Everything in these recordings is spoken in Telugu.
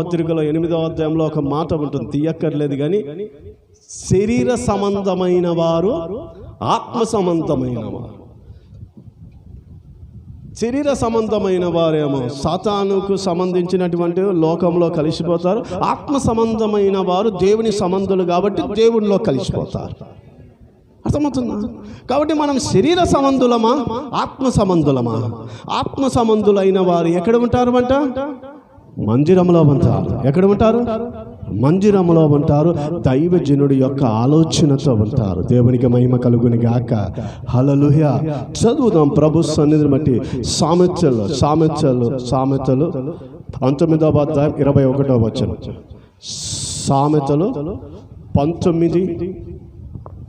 పత్రికలో ఎనిమిదవ అధ్యాయంలో ఒక మాట ఉంటుంది. తీయక్కర్లేదు కానీ శరీర సంబంధమైన వారు ఆత్మ సంబంధమైన వారు. శరీర సంబంధమైన వారేమో సాతానుకు సంబంధించినటువంటి లోకంలో కలిసిపోతారు. ఆత్మ సంబంధమైన వారు దేవుని సంబంధులు కాబట్టి దేవునిలో కలిసిపోతారు. అర్థమవుతుందా? కాబట్టి మనం శరీర సంబంధులమా ఆత్మ సంబంధులమా? ఆత్మ సంబంధులైన వారు ఎక్కడ ఉంటారు అంట? మందిరంలో ఉంటారు. ఎక్కడ ఉంటారు? మందిరంలో ఉంటారు. దైవజనుడి యొక్క ఆలోచనతో ఉంటారు. దేవునికి మహిమ కలుగుని గాక. హలలుహ చదువుదాం ప్రభు సన్నిధిని బట్టి. సామెతలు సామెతలు సామెతలు. పంతొమ్మిదవ అధ్యాయం ఇరవై ఒకటో వచ్చిన సామెతలు పంతొమ్మిది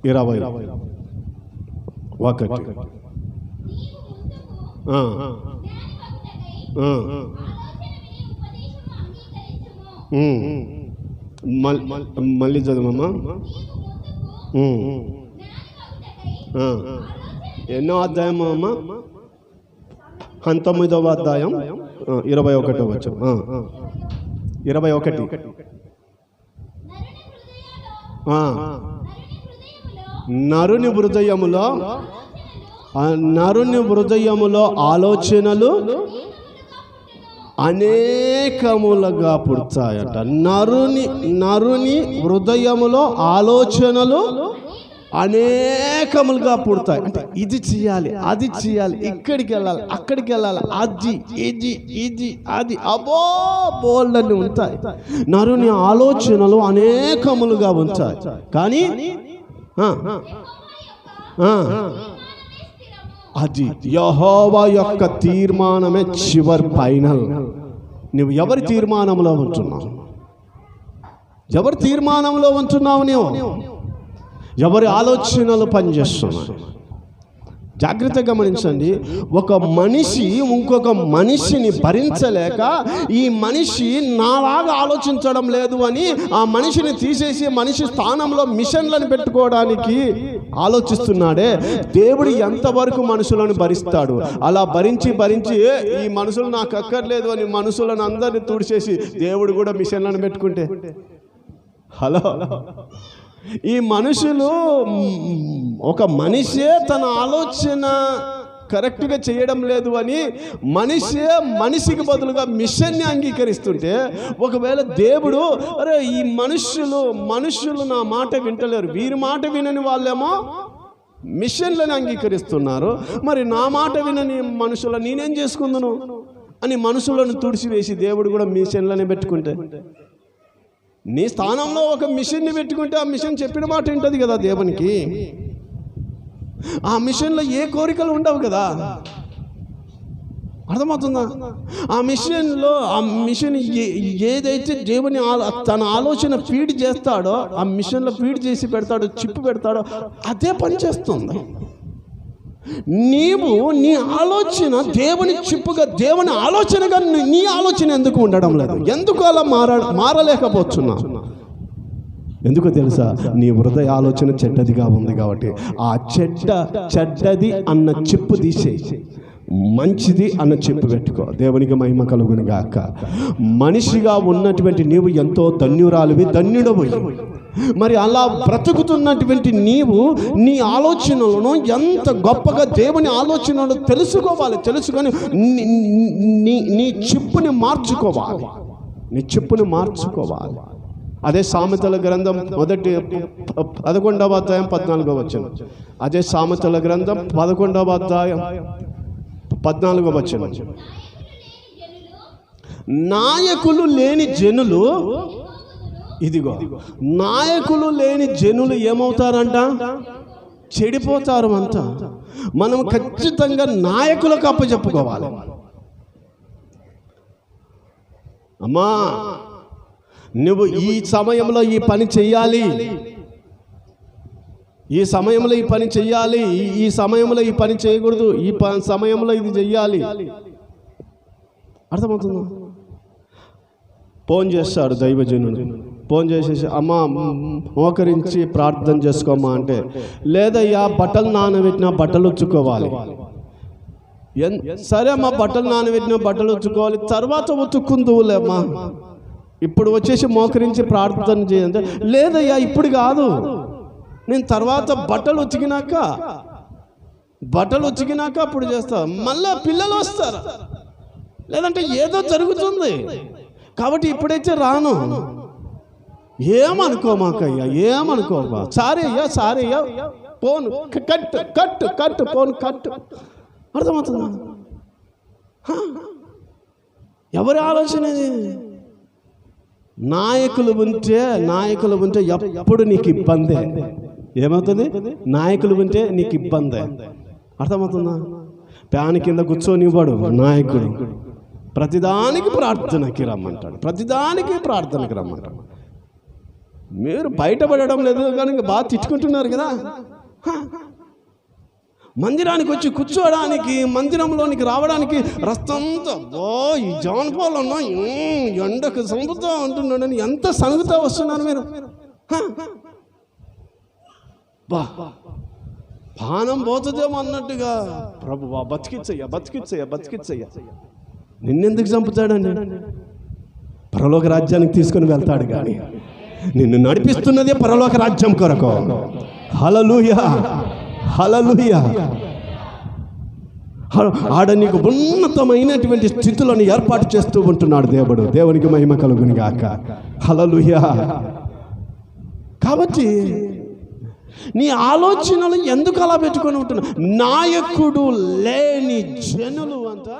ఇరవై. ఒకటి. ఆ. మళ్ళీ చదవమ్మా. ఎన్నో అధ్యాయం అమ్మా? పంతొమ్మిదవ అధ్యాయం. ఇరవై ఒకటో వచ్చు ఇరవై ఒకటి నరుని హృదయములో నరుని హృదయములో ఆలోచనలు అనేకములుగా పుడతాయట. నరుని నరుని హృదయములో ఆలోచనలు అనేకములుగా పుడతాయి. అంటే ఇది చేయాలి అది చేయాలి ఇక్కడికి వెళ్ళాలి అక్కడికి వెళ్ళాలి అది ఇది ఇది అది అబో బోల్డన్ని ఉంటాయి. నరుని ఆలోచనలు అనేకములుగా ఉంటాయి. కానీ అది యహోవా యొక్క తీర్మానమే చివరి ఫైనల్. నువ్వు ఎవరి తీర్మానంలో ఉంటున్నావు? ఎవరి తీర్మానంలో ఉంటున్నావు నీవు? ఎవరి ఆలోచనలు పనిచేస్తున్నావు జాగ్రత్తగా గమనించండి. ఒక మనిషి ఇంకొక మనిషిని భరించలేక ఈ మనిషి నాలాగా ఆలోచించడం లేదు అని ఆ మనిషిని తీసేసి మనిషి స్థానంలో మిషన్లను పెట్టుకోవడానికి ఆలోచిస్తున్నాడే. దేవుడు ఎంతవరకు మనుషులను భరిస్తాడు? అలా భరించి భరించి ఈ మనుషులు నాకు అక్కర్లేదు అని మనుషులను అందరిని తుడిచేసి దేవుడు కూడా మిషన్లను పెట్టుకుంటే. హలో. ఈ మనుషులు ఒక మనిషే తన ఆలోచన కరెక్ట్గా చేయడం లేదు అని మనిషే మనిషికి బదులుగా మిషన్ని అంగీకరిస్తుంటే ఒకవేళ దేవుడు అరే ఈ మనుషులు మనుషులు నా మాట వింటలేరు వీరి మాట వినని వాళ్ళేమో మిషన్లను అంగీకరిస్తున్నారు మరి నా మాట వినని మనుషుల నేనేం చేసుకుందును? అని మనుషులను తుడిచివేసి దేవుడు కూడా మిషన్లనే పెట్టుకుంటే. నీ స్థానంలో ఒక మిషన్ని పెట్టుకుంటే ఆ మిషన్ చెప్పిన మాట ఉంటుంది కదా దేవునికి? ఆ మిషన్లో ఏ కోరికలు ఉండవు కదా? అర్థమవుతుందా? ఆ మిషన్లో ఆ మిషన్ ఏ- ఏదైతే దేవుని తన ఆలోచన ఫీడ్ చేస్తాడో ఆ మిషన్లో ఫీడ్ చేసి పెడతాడో చిప్పు పెడతాడో అదే పని చేస్తుంది. నీవు నీ ఆలోచన దేవుని చిప్పుగా దేవుని ఆలోచనగా నీ- ఆలోచన ఎందుకు ఉండడం లేదు? ఎందుకు అలా మార మారలేకపోతున్నా ఎందుకు తెలుసా? నీ హృదయ ఆలోచన చెడ్డదిగా ఉంది కాబట్టి. ఆ చెడ్డ చెడ్డది అన్న చిప్పు తీసేసి మంచిది అన్న చెప్పు పెట్టుకో. దేవునికి మహిమ కలుగునిగాక మనిషిగా ఉన్నటువంటి నీవు ఎంతో ధన్యురాలివి ధన్యుడవు. మరి అలా బ్రతుకుతున్నటువంటి నీవు నీ ఆలోచనలను ఎంత గొప్పగా దేవుని ఆలోచనలు తెలుసుకోవాలి తెలుసుకొని నీ- నీ చిప్పుని మార్చుకోవాలి. నీ చిప్పుని మార్చుకోవాలి. అదే సామెతల గ్రంథం మొదటి పదకొండవ అధ్యాయం పద్నాలుగవ వచ్చిన అదే సామెతల గ్రంథం పదకొండవ అధ్యాయం పద్నాలుగవ వచ్చిన నాయకులు లేని జనులు ఇదిగో నాయకులు లేని జనులు ఏమవుతారంట? చెడిపోతారు అంతా మనం ఖచ్చితంగా నాయకులకు అప్పచెప్పుకోవాలి అమ్మా నువ్వు ఈ సమయంలో ఈ పని చెయ్యాలి. ఈ సమయంలో ఈ పని చెయ్యాలి. ఈ- సమయంలో ఈ పని చేయకూడదు. ఈ సమయంలో ఇది చెయ్యాలి. అర్థమవుతుందా? ఫోన్ చేస్తాడు దైవజనుడు. ఫోన్ చేసేసి అమ్మ మోకరించి ప్రార్థన చేసుకోమ్మా అంటే లేదయ్యా బట్టలు నానబెట్టిన బట్టలు ఉచ్చుకోవాలి ఎన్- సరే అమ్మా బట్టలు నానబెట్టిన బట్టలు ఉచ్చుకోవాలి తర్వాత ఉతుక్కుందువులేమ్మా. ఇప్పుడు వచ్చేసి మోకరించి ప్రార్థన చేయండి. లేదయ్యా ఇప్పుడు కాదు. నేను తర్వాత బట్టలు ఉతికినాక బట్టలు ఉతికినాక అప్పుడు చేస్తా. మళ్ళా పిల్లలు వస్తారు. లేదంటే ఏదో జరుగుతుంది. కాబట్టి ఇప్పుడైతే రాను. ఏమనుకో మాకయ్యా ఏమనుకోమా సారీ అయ్యా సారీ అయ్యా పోను. కట్టు కట్టు కట్టు పోను కట్టు అర్థమవుతుందా? ఎవరి ఆలోచన నాయకులు ఉంటే నాయకులు ఉంటే ఎప్పుడు నీకు ఇబ్బందే. ఏమవుతుంది? నాయకులు ఉంటే నీకు ఇబ్బందే. అర్థమవుతుందా? ఫ్యాన్ కింద కూర్చొనివ్వడు నాయకుడు. ప్రతిదానికి ప్రార్థనకి రమ్మంటాడు. ప్రతిదానికి ప్రార్థనకి రమ్మంటాడు. మీరు బయటపడడం లేదు కానీ ఇంకా బాగా తిట్టుకుంటున్నారు కదా. మందిరానికి వచ్చి కూర్చోడానికి మందిరంలోనికి రావడానికి రస్తంతా ఈ జాన్ పాల్ ఉన్నా ఎండకు సంపుతా అంటున్నాడని ఎంత సంగుతా వస్తున్నారు మీరు. బా. పానం పోతుందేమో అన్నట్టుగా. ప్రభు బతికిచ్చయ్యా బతికిచ్చయ్యా బతికిచ్చయ్యా. నిన్నెందుకు చంపుతాడండి? పరలోక రాజ్యానికి తీసుకుని వెళ్తాడు కానీ. నిన్ను నడిపిస్తున్నదే పరలోక రాజ్యం కొరకు. హలలుయ హలలుయ ఆడ నీకు ఉన్నతమైనటువంటి స్థితులను ఏర్పాటు చేస్తూ ఉంటున్నాడు దేవుడు. దేవునికి మహిమ కలుగుని గాక. హలలుయ కాబట్టి నీ ఆలోచనలు ఎందుకు అలా పెట్టుకొని ఉంటున్నా నాయకుడు లేని జనులు అంతా